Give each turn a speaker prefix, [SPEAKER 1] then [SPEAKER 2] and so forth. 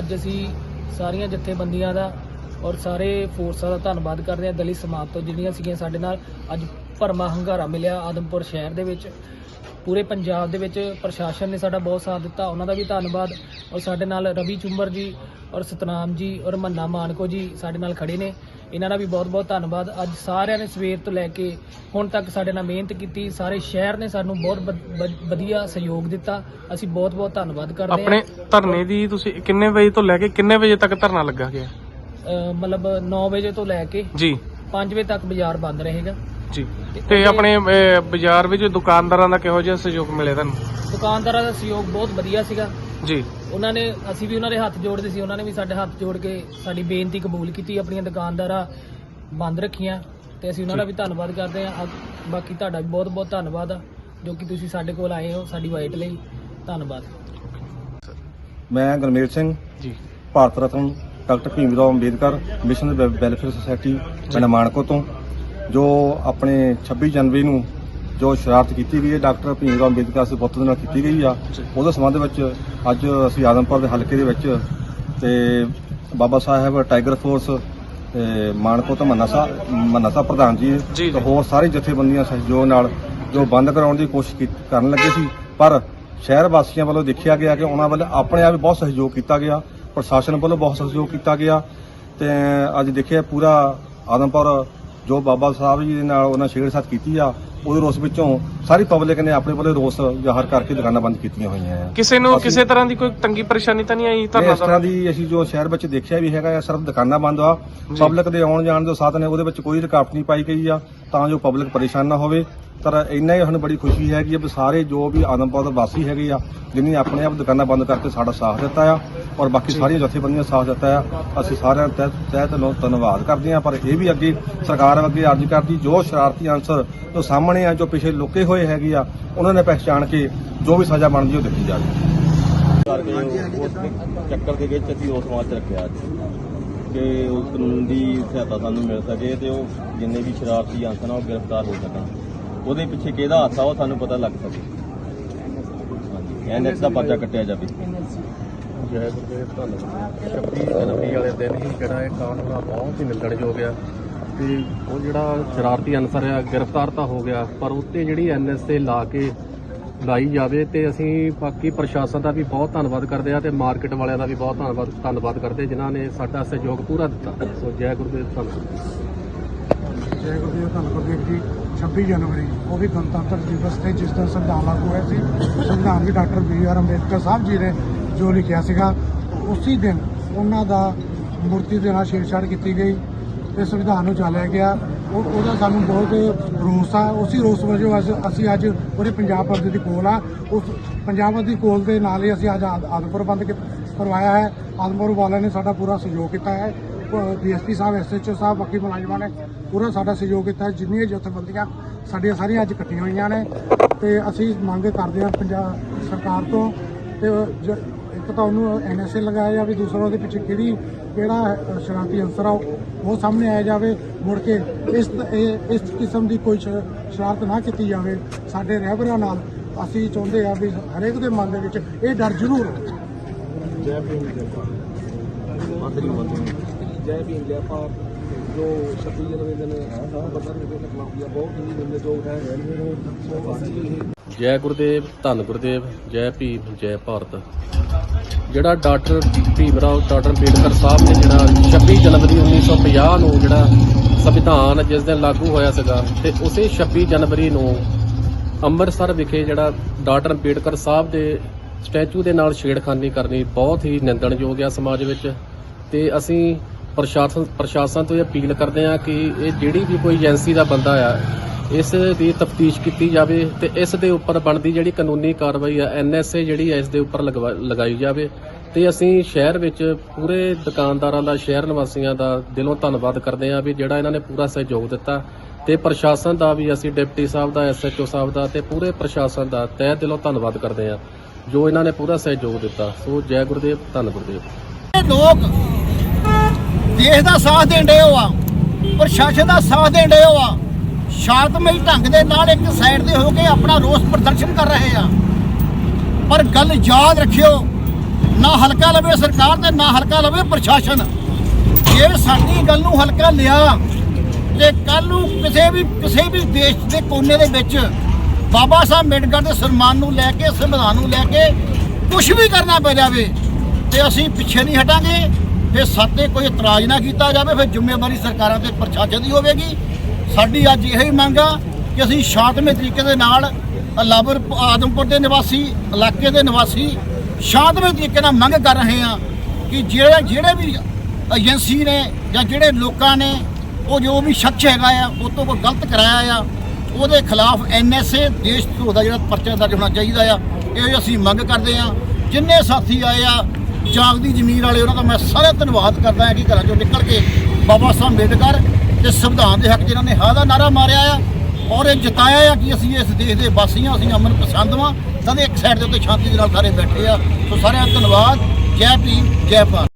[SPEAKER 1] ਅੱਜ ਅਸੀਂ ਸਾਰੀਆਂ ਜਥੇਬੰਦੀਆਂ ਦਾ ਔਰ ਸਾਰੇ ਫੋਰਸਾਂ ਦਾ ਧੰਨਵਾਦ ਕਰਦੇ ਹਾਂ। ਦਲਿਤ ਸਮਾਜ ਤੋਂ ਜਿਹੜੀਆਂ ਸੀਗੀਆਂ ਸਾਡੇ ਨਾਲ। ਅੱਜ ਭਰਮਾ ਹੰਗਾਰਾ ਮਿਲਿਆ ਆਦਮਪੁਰ ਸ਼ਹਿਰ ਦੇ ਵਿੱਚ। ਪੂਰੇ ਪੰਜਾਬ ਦੇ ਵਿੱਚ ਪ੍ਰਸ਼ਾਸਨ ਨੇ ਸਾਡਾ ਬਹੁਤ ਸਾਥ ਦਿੱਤਾ। ਉਹਨਾਂ ਦਾ ਵੀ ਧੰਨਵਾਦ। ਔਰ ਸਾਡੇ ਨਾਲ ਰਵੀ ਚੁੰਬਰ ਜੀ ਔਰ ਸਤਨਾਮ ਜੀ ਔਰ ਮੰਨਾ ਮਾਨਕੋ ਜੀ ਸਾਡੇ ਨਾਲ ਖੜੇ ਨੇ। ਇਹਨਾਂ ਦਾ ਵੀ ਬਹੁਤ-ਬਹੁਤ ਧੰਨਵਾਦ। ਅੱਜ ਸਾਰਿਆਂ ਨੇ ਸਵੇਰ ਤੋਂ ਲੈ ਕੇ ਹੁਣ ਤੱਕ ਸਾਡੇ ਨਾਲ ਮਿਹਨਤ ਕੀਤੀ। ਸਾਰੇ ਸ਼ਹਿਰ ਨੇ ਸਾਨੂੰ ਬਹੁਤ ਵਧ- ਵਧ- ਵਧੀਆ ਸਹਿਯੋਗ ਦਿੱਤਾ। ਅਸੀਂ ਬਹੁਤ-ਬਹੁਤ ਧੰਨਵਾਦ ਕਰਦੇ ਹਾਂ।
[SPEAKER 2] ਆਪਣੇ ਧਰਨੇ ਦੀ ਤੁਸੀਂ ਕਿੰਨੇ ਵਜੇ ਤੋਂ ਲੈ ਕੇ ਕਿੰਨੇ ਵਜੇ ਤੱਕ ਧਰਨਾ ਲੱਗਾ ਗਿਆ?
[SPEAKER 1] ਮਤਲਬ 9 ਵਜੇ ਤੋਂ ਲੈ ਕੇ
[SPEAKER 2] ਜੀ।
[SPEAKER 1] 5 ਵਜੇ ਤੱਕ ਬਾਜ਼ਾਰ ਬੰਦ ਰਹੇਗਾ।
[SPEAKER 2] ਜੀ। ਤੇ ਆਪਣੇ ਅਹ, ਬਾਜ਼ਾਰ ਵਿੱਚ ਦੁਕਾਨਦਾਰਾਂ ਦਾ ਕਿਹੋ ਜਿਹਾ ਸਹਿਯੋਗ ਮਿਲੇ ਤੁਹਾਨੂੰ?
[SPEAKER 1] ਦੁਕਾਨਦਾਰਾਂ ਦਾ ਸਹਿਯੋਗ ਬਹੁਤ ਵਧੀਆ ਸੀਗਾ।
[SPEAKER 2] ਜੀ।
[SPEAKER 1] ਉਹਨਾਂ ਨੇ ਅਸੀਂ ਵੀ ਉਹਨਾਂ ਦੇ ਹੱਥ ਜੋੜਦੇ ਸੀ। ਉਹਨਾਂ ਨੇ ਵੀ ਸਾਡੇ ਹੱਥ ਜੋੜ ਕੇ ਸਾਡੀ ਬੇਨਤੀ ਕਬੂਲ ਕੀਤੀ ਆਪਣੀਆਂ ਦੁਕਾਨਦਾਰਾਂ ਬੰਦ ਰੱਖੀਆਂ। ਤੇ ਅਸੀਂ ਉਹਨਾਂ ਦਾ ਵੀ ਧੰਨਵਾਦ ਕਰਦੇ ਹਾਂ। ਬਾਕੀ ਤੁਹਾਡਾ ਵੀ ਬਹੁਤ ਬਹੁਤ ਧੰਨਵਾਦ ਆ ਜੋ ਕਿ ਤੁਸੀਂ ਸਾਡੇ ਕੋਲ ਆਏ ਹੋ ਸਾਡੀ ਵਾਈਟ ਲਈ। ਧੰਨਵਾਦ।
[SPEAKER 3] ਮੈਂ Gurmel Singh.
[SPEAKER 2] Ji.
[SPEAKER 3] Bharat Ratna doctor Bhim Rao Ambedkar mission wel- welfare society ਪਿੰਡ ਮਾਨਕੋ ਤੋਂ। ਜੋ ਆਪਣੇ 26 ਜਨਵਰੀ ਨੂੰ ਜੋ ਸ਼ਰਾਰਤ ਕੀਤੀ ਗਈ ਹੈ ਡਾਕਟਰ ਭੀਮ ਰਾਓ ਅੰਬੇਦਕਰ ਦੇ ਪੁੱਤ ਦੇ ਨਾਲ ਕੀਤੀ ਗਈ ਆ। ਉਹਦੇ ਸੰਬੰਧ ਵਿੱਚ ਅੱਜ ਅਸੀਂ ਆਦਮਪੁਰ ਦੇ ਹਲਕੇ ਦੇ ਵਿੱਚ ਤੇ ਬਾਬਾ ਸਾਹਿਬ ਟਾਈਗਰ ਫੋਰਸ ਤੇ ਮਾਨਕੋ ਤੋਂ ਮੰਨਾ ਸਾਹਿਬ ਮੰਨਾ ਸਾਹਿਬ ਪ੍ਰਧਾਨ ਜੀ। ਤੇ ਹੋਰ ਸਾਰੇ ਜਥੇਬੰਦੀਆਂ ਸਹਿਯੋਗ ਨਾਲ ਜੋ ਬੰਦ ਕਰਾਉਣ ਦੀ ਕੋਸ਼ਿਸ਼ ਕਰਨ ਲੱਗੇ ਸੀ ਪਰ ਸ਼ਹਿਰ ਵਾਸੀਆਂ ਵੱਲੋਂ ਦੇਖਿਆ ਗਿਆ ਕਿ ਉਹਨਾਂ ਵੱਲ ਆਪਣੇ ਆਪ ਬਹੁਤ ਸਹਿਯੋਗ ਕੀਤਾ ਗਿਆ ਪ੍ਰਸ਼ਾਸਨ ਵੱਲੋਂ ਬਹੁਤ ਸਹਿਯੋਗ ਕੀਤਾ ਗਿਆ ਤੇ ਅੱਜ ਦੇਖਿਆ ਪੂਰਾ ਆਦਮਪੁਰ ਜੋ ਬਾਬਾ ਸਾਹਿਬ ਜੀ ਦੇ ਨਾਲ ਉਹਨਾਂ ਛੇੜਛਾੜ ਕੀਤੀ ਆ ਉਹਦੇ ਰੋਸ ਵਿੱਚੋਂ ਸਾਰੀ ਪਬਲਿਕ ਨੇ ਆਪਣੇ ਵੱਲੋਂ ਰੋਸ ਜ਼ਾਹਰ ਕਰਕੇ ਦੁਕਾਨਾਂ ਬੰਦ ਕੀਤੀਆਂ ਹੋਈਆਂ ਆ।
[SPEAKER 2] ਕਿਸੇ ਨੂੰ
[SPEAKER 3] ਅਸੀਂ-
[SPEAKER 2] ਕਿਸੇ ਤਰ੍ਹਾਂ ਦੀ ਕੋਈ ਤੰਗੀ ਪਰੇਸ਼ਾਨੀ ਤਾਂ ਨਹੀਂ ਆਈ
[SPEAKER 3] ਇਸ ਤਰ੍ਹਾਂ ਦੀ ਅਸੀਂ ਜੋ ਸ਼ਹਿਰ ਵਿੱਚ ਦੇਖਿਆ ਵੀ ਹੈਗਾ ਆ ਸਿਰਫ ਦੁਕਾਨਾਂ ਬੰਦ ਆ।
[SPEAKER 2] ਜੀ।
[SPEAKER 3] ਪਬਲਿਕ ਦੇ ਆਉਣ ਜਾਣ ਦੇ ਸਾਧਨ ਨੇ ਉਹਦੇ ਵਿੱਚ ਕੋਈ ਰੁਕਾਵਟ ਨਹੀਂ ਪਾਈ ਗਈ ਆ ਤਾਂ ਜੋ ਪਬਲਿਕ ਪਰੇਸ਼ਾਨ ਨਾ ਹੋਵੇ। ਪਰ ਇੰਨਾ ਹੀ ਸਾਨੂੰ ਬੜੀ ਖੁਸ਼ੀ ਹੈਗੀ ਆ ਵੀ ਸਾਰੇ ਜੋ ਵੀ ਆਦਮਪੁਰ ਦੇ ਵਾਸੀ ਹੈਗੇ ਆ ਜਿਨ੍ਹਾਂ ਨੇ ਆਪਣੇ ਆਪ ਦੁਕਾਨਾਂ ਬੰਦ ਕਰਕੇ ਸਾਡਾ ਸਾਥ ਦਿੱਤਾ ਆ ਔਰ ਬਾਕੀ ਸਾਰੀਆਂ ਜਥੇਬੰਦੀਆਂ ਸਾਥ ਦਿੱਤਾ ਆ ਅਸੀਂ ਸਾਰਿਆਂ ਦਾ ਤਹਿ ਤਹਿ ਦਿਲੋਂ ਧੰਨਵਾਦ ਕਰਦੇ ਆ ਪਰ ਇਹ ਵੀ ਅੱਗੇ ਸਰਕਾਰ ਅੱਗੇ ਅਰਜ਼ ਕਰਦੀ ਜੋ ਸ਼ਰਾਰਤੀ ਅਨਸਰ ਜੋ ਸਾਹਮਣੇ ਆ ਜੋ ਪਿਛੇ ਲੁਕੇ ਹੋਏ ਹੈਗੇ ਆ ਉਹਨਾਂ ਨੇ ਪਹਿਚਾਣ ਕੇ ਜੋ ਵੀ ਸਜ਼ਾ ਬਣਦੀ ਉਹ ਦਿੱਤੀ ਜਾਵੇ
[SPEAKER 4] ਕਰਕੇ ਉਸ ਚੱਕਰ ਦੇ ਵਿੱਚ ਅਸੀਂ ਉਸ ਵਾਚ ਰੱਖਿਆ ਅੱਜ। ਕਿ ਉਹ ਕਾਨੂੰਨ ਦੀ ਸਹਾਇਤਾ ਸਾਨੂੰ ਮਿਲ ਸਕੇ ਤੇ ਉਹ ਜਿੰਨੇ ਵੀ ਸ਼ਰਾਰਤੀ ਅੰਸਰ ਆ ਉਹ ਗ੍ਰਿਫਤਾਰ ਹੋ ਸਕਣ। ਉਹਦੇ ਪਿੱਛੇ ਕਿਹਦਾ ਹੱਥ ਆ ਉਹ ਸਾਨੂੰ ਪਤਾ ਲੱਗ ਸਕੇ। ਹਾਂਜੀ ਐਨਐਕਸ ਦਾ ਪਰਚਾ ਕੱਟਿਆ ਜਾਵੇ।
[SPEAKER 5] ਜੈ ਗੁਰਦੇਵ ਧੰਨਵਾਦ। 26 ਜਨਵਰੀ ਵਾਲੇ ਦਿਨ ਹੀ ਜਿਹੜਾ ਇਹ ਕਾਨੂੰਨ ਆ ਬਹੁਤ ਹੀ ਨਿੰਦਣਯੋਗ ਆ। ਤੇ ਉਹ ਜਿਹੜਾ ਸ਼ਰਾਰਤੀ ਅਨਸਰ ਆ ਗ੍ਰਿਫਤਾਰ ਤਾਂ ਹੋ ਗਿਆ, ਪਰ ਉੱਤੇ ਜਿਹੜੀ ਐਨਐਸਏ ਲਾ ਕੇ ਲਾਈ ਜਾਵੇ ਤੇ ਅਸੀਂ ਬਾਕੀ ਪ੍ਰਸ਼ਾਸਨ ਦਾ ਵੀ ਬਹੁਤ ਧੰਨਵਾਦ ਕਰਦੇ ਆ ਤੇ ਮਾਰਕੀਟ ਵਾਲਿਆਂ ਦਾ ਵੀ ਬਹੁਤ ਧੰਨਵਾਦ ਧੰਨਵਾਦ ਕਰਦੇ ਜਿਨ੍ਹਾਂ ਨੇ ਸਾਡਾ ਸਹਿਯੋਗ ਪੂਰਾ ਦਿੱਤਾ। ਸੋ ਜੈ ਗੁਰਦੇਵ ਧੰਨਵਾਦ
[SPEAKER 6] ਜੈ ਗੁਰਦੇਵ ਧੰਨ ਗੁਰਦੇਵ ਜੀ 26 ਜਨਵਰੀ, ਉਹ ਵੀ ਗਣਤੰਤਰ ਦਿਵਸ ਤੇ ਜਿਸ ਦਿਨ ਸੰਵਿਧਾਨ ਲਾਗੂ ਹੋਇਆ ਸੀ, ਸੰਵਿਧਾਨ ਵੀ doctor B R Ambedkar Sahib ji ਨੇ ਜੋ ਲਿਖਿਆ ਸੀਗਾ, ਉਸੇ ਦਿਨ ਉਹਨਾਂ ਦਾ ਮੂਰਤੀ ਦੇ ਨਾਲ ਛੇੜਛਾੜ ਕੀਤੀ ਗਈ। ਤੇ ਸੰਵਿਧਾਨ ਨੂੰ ਚਾਲਿਆ ਗਿਆ। ਉਹ ਉਹਦਾ ਸਾਨੂੰ ਬਹੁਤ ਰੋਸ ਆ। ਉਸੇ ਰੋਸ ਵਜੋਂ ਅੱਜ ਅਸੀਂ ਅੱਜ ਪੂਰੇ ਪੰਜਾਬ ਪਰਦੇ ਦੀ ਕੋਲ ਆ। ਉਸ ਪੰਜਾਬ ਦੀ ਕੋਲ ਦੇ ਨਾਲ ਹੀ ਅਸੀਂ ਅੱਜ ਆਦ- ਆਦਮਪੁਰ ਬੰਦ ਕੀ- ਕਰਵਾਇਆ ਹੈ। ਆਦਮਪੁਰ ਵਾਲਿਆਂ ਨੇ ਸਾਡਾ ਪੂਰਾ ਸਹਿਯੋਗ ਕੀਤਾ ਹੈ। ਡੀਐਸਪੀ ਸਾਹਿਬ, ਐਸਐਚਓ ਸਾਹਿਬ, ਬਾਕੀ ਮੁਲਾਜ਼ਮਾਂ ਨੇ ਪੂਰਾ ਸਾਡਾ ਸਹਿਯੋਗ ਕੀਤਾ ਜਿੰਨੀਆਂ ਜਥੇਬੰਦੀਆਂ, ਸਾਡੀਆਂ ਸਾਰੀਆਂ ਅੱਜ ਇਕੱਠੀਆਂ ਹੋਈਆਂ ਨੇ। ਤੇ ਅਸੀਂ ਮੰਗ ਕਰਦੇ ਹਾਂ ਪੰਜਾਬ ਸਰਕਾਰ ਤੋਂ ਤੇ ਜ- ਇੱਕ ਤਾਂ ਉਹਨੂੰ ਐਨਐਸਏ ਲਗਾਇਆ ਜਾਵੇ ਦੂਸਰਾ ਉਹਦੇ ਪਿੱਛੇ ਕਿਹੜੀ ਕਿਹੜਾ ਸ਼ਰਾਰਤੀ ਅਨਸਰ ਆ ਉਹ ਸਾਹਮਣੇ ਆਇਆ ਜਾਵੇ ਮੁੜ ਕੇ ਇਸ ਇਹ- ਇਸ ਕਿਸਮ ਦੀ ਕੋਈ ਸ਼- ਸ਼ਰਾਰਤ ਨਾ ਕੀਤੀ ਜਾਵੇ ਸਾਡੇ ਰਹਿਬਰਾਂ ਨਾਲ ਅਸੀਂ ਚਾਹੁੰਦੇ ਆ ਵੀ ਹਰੇਕ ਦੇ ਮਨ ਦੇ ਵਿੱਚ ਇਹ ਡਰ ਜ਼ਰੂਰ ਹੋਵੇ।
[SPEAKER 1] ਜੈ ਭੀਮ ਜੈ ਭਾਰਤ। ਜੋ 26 ਜਨਵਰੀ ਦਿਨ ਬੰਦਾ ਨਿਕਲ ਖਿਲਾਫ ਬਹੁਤ ਹੀ। ਨਿੰਦਣਯੋਗ ਹੈ ਸੋ
[SPEAKER 5] ਜੈ ਗੁਰਦੇਵ, ਧੰਨ ਗੁਰਦੇਵ, ਜੈ ਭੀਮ, ਜੈ ਭਾਰਤ। ਜਿਹੜਾ ਡਾਕਟਰ ਭੀਮ ਰਾਓ ਡਾਕਟਰ ਅੰਬੇਡਕਰ ਸਾਹਿਬ ਨੇ ਜਿਹੜਾ 26 ਜਨਵਰੀ 1950 ਨੂੰ ਜਿਹੜਾ ਸੰਵਿਧਾਨ ਜਿਸ ਦਿਨ ਲਾਗੂ ਹੋਇਆ ਸੀਗਾ, ਤੇ ਉਸੇ 26 ਜਨਵਰੀ ਨੂੰ ਅੰਮ੍ਰਿਤਸਰ ਵਿਖੇ ਜਿਹੜਾ ਡਾਕਟਰ ਅੰਬੇਡਕਰ ਸਾਹਿਬ ਦੇ ਸਟੈਚੂ ਦੇ ਨਾਲ ਛੇੜਖਾਨੀ ਕਰਨੀ ਬਹੁਤ ਹੀ ਨਿੰਦਣਯੋਗ ਆ ਸਮਾਜ ਵਿੱਚ। ਤੇ ਅਸੀਂ ਪ੍ਰਸ਼ਾਸਨ ਪ੍ਰਸ਼ਾਸਨ ਤੋਂ ਇਹ ਅਪੀਲ ਕਰਦੇ ਹਾਂ ਕਿ ਇਹ ਜਿਹੜੀ ਵੀ ਕੋਈ ਏਜੰਸੀ ਦਾ ਬੰਦਾ ਆ, ਇਸ ਦੀ ਤਫਤੀਸ਼ ਕੀਤੀ ਜਾਵੇ ਤੇ ਇਸ ਦੇ ਉੱਪਰ ਬਣਦੀ ਜਿਹੜੀ ਕਾਨੂੰਨੀ ਕਾਰਵਾਈ ਆ ਐਨਐਸਏ ਜਿਹੜੀ ਇਸ ਦੇ ਉੱਪਰ ਲਗਾਈ ਜਾਵੇ। ਤੇ ਅਸੀਂ ਸ਼ਹਿਰ ਵਿੱਚ ਪੂਰੇ ਦੁਕਾਨਦਾਰਾਂ ਦਾ, ਸ਼ਹਿਰ ਨਿਵਾਸੀਆਂ ਦਾ ਦਿਲੋਂ ਧੰਨਵਾਦ ਕਰਦੇ ਹਾਂ ਵੀ ਜਿਹੜਾ ਇਹਨਾਂ ਨੇ ਪੂਰਾ ਸਹਿਯੋਗ ਦਿੱਤਾ। ਤੇ ਪ੍ਰਸ਼ਾਸਨ ਦਾ ਵੀ, ਅਸੀਂ ਡਿਪਟੀ ਸਾਹਿਬ ਦਾ ਐਸਐਚਓ ਸਾਹਿਬ ਦਾ ਤੇ ਪੂਰੇ ਪ੍ਰਸ਼ਾਸਨ ਦਾ ਤਹਿ ਦਿਲੋਂ ਧੰਨਵਾਦ ਕਰਦੇ ਹਾਂ ਜੋ ਇਹਨਾਂ ਨੇ ਪੂਰਾ ਸਹਿਯੋਗ ਦਿੱਤਾ। ਸੋ ਜੈ ਗੁਰਦੇਵ, ਧੰਨ ਗੁਰਦੇਵ।
[SPEAKER 7] ਲੋਕ ਦੇਸ਼ ਦਾ ਸਾਥ ਦੇਣ ਡਏ ਹੋ ਆ, ਪ੍ਰਸ਼ਾਸਨ ਦਾ ਸਾਥ ਦੇਣ ਡਏ ਹੋ ਆ। ਸ਼ਾਂਤਮਈ ਢੰਗ ਦੇ ਨਾਲ ਇੱਕ ਸਾਈਡ ਤੇ ਹੋ ਕੇ ਆਪਣਾ ਰੋਸ ਪ੍ਰਦਰਸ਼ਨ ਕਰ ਰਹੇ ਆ। ਪਰ ਗੱਲ ਯਾਦ ਰੱਖਿਓ, ਨਾ ਹਲਕਾ ਲਵੇ ਸਰਕਾਰ ਤੇ ਨਾ ਹਲਕਾ ਲਵੇ ਪ੍ਰਸ਼ਾਸਨ। ਜੇ ਸਾਡੀ ਗੱਲ ਨੂੰ ਹਲਕਾ ਲਿਆ, ਤੇ ਕੱਲ ਨੂੰ ਕਿਸੇ ਵੀ ਕਿਸੇ ਵੀ ਦੇਸ਼ ਦੇ ਕੋਨੇ ਦੇ ਵਿੱਚ ਬਾਬਾ ਸਾਹਿਬ ਅੰਬੇਡਕਰ ਦੇ ਸਨਮਾਨ ਨੂੰ ਲੈ ਕੇ, ਸੰਵਿਧਾਨ ਨੂੰ ਲੈ ਕੇ ਕੁਝ ਵੀ ਕਰਨਾ ਪੈ ਜਾਵੇ, ਤੇ ਅਸੀਂ ਪਿੱਛੇ ਨਹੀਂ ਹਟਾਂਗੇ। ਤੇ ਸਾਤੇ ਕੋਈ ਇਤਰਾਜ਼ ਨਾ ਕੀਤਾ ਜਾਵੇ, ਫਿਰ ਜ਼ਿੰਮੇਵਾਰੀ ਸਰਕਾਰਾਂ ਤੇ ਪ੍ਰਸ਼ਾਸਨ ਦੀ ਹੋਵੇਗੀ। ਸਾਡੀ ਅੱਜ ਇਹ ਹੀ ਮੰਗ ਆ ਕਿ ਅਸੀਂ ਸ਼ਾਂਤਮਈ ਤਰੀਕੇ ਦੇ ਨਾਲ ਲਾਬਰ ਆਦਮਪੁਰ ਦੇ ਨਿਵਾਸੀ, ਇਲਾਕੇ ਦੇ ਨਿਵਾਸੀ ਸ਼ਾਂਤਮਈ ਤਰੀਕੇ ਨਾਲ ਮੰਗ ਕਰ ਰਹੇ ਹਾਂ ਕਿ ਜਿਹੜੇ ਜਿਹੜੇ ਵੀ ਏਜੰਸੀ ਨੇ ਜਾਂ ਜਿਹੜੇ ਲੋਕਾਂ ਨੇ, ਉਹ ਜੋ ਵੀ ਸ਼ਖਸ ਹੈਗਾ ਆ, ਉਹ ਤੋਂ ਕੋਈ ਗਲਤ ਕਰਾਇਆ ਆ, ਉਹਦੇ ਖਿਲਾਫ ਐਨਐਸਏ, ਦੇਸ਼ ਧਰੋਹ ਦਾ ਜਿਹੜਾ ਪਰਚਾ ਦਰਜ ਹੋਣਾ ਚਾਹੀਦਾ ਆ, ਇਹ ਅਸੀਂ ਮੰਗ ਕਰਦੇ ਆ ਜਿੰਨੇ ਸਾਥੀ ਆਏ ਆ ਜਾਗਦੀ ਜ਼ਮੀਰ ਵਾਲੇ ਉਹਨਾਂ ਦਾ ਮੈਂ ਸਾਰਾ ਧੰਨਵਾਦ ਕਰਦਾ ਹਾਂ ਕਿ ਘਰਾਂ ਚੋਂ ਨਿਕਲ ਕੇ ਬਾਬਾ ਸਾਹਿਬ ਅੰਬੇਡਕਰ ਤੇ ਸੰਵਿਧਾਨ ਦੇ ਹੱਕ ਜਿਨ੍ਹਾਂ ਨੇ ਹਾਂ ਦਾ ਨਾਰਾ ਮਾਰਿਆ ਆ ਔਰ ਇਹ ਜਤਾਇਆ ਆ ਕਿ ਅਸੀਂ ਇਸ ਦੇਸ਼ ਦੇ ਵਾਸੀ ਹਾਂ ਅਸੀਂ ਅਮਨ ਪਸੰਦ ਵਾਂ। ਤਾਂ ਇੱਕ ਸਾਈਡ ਦੇ ਉੱਤੇ ਸ਼ਾਂਤੀ ਦੇ ਨਾਲ ਸਾਰੇ ਬੈਠੇ ਆ। ਸੋ ਸਾਰਿਆਂ ਦਾ ਧੰਨਵਾਦ। ਜੈ ਭੀਮ, ਜੈ ਭਾਰਤ।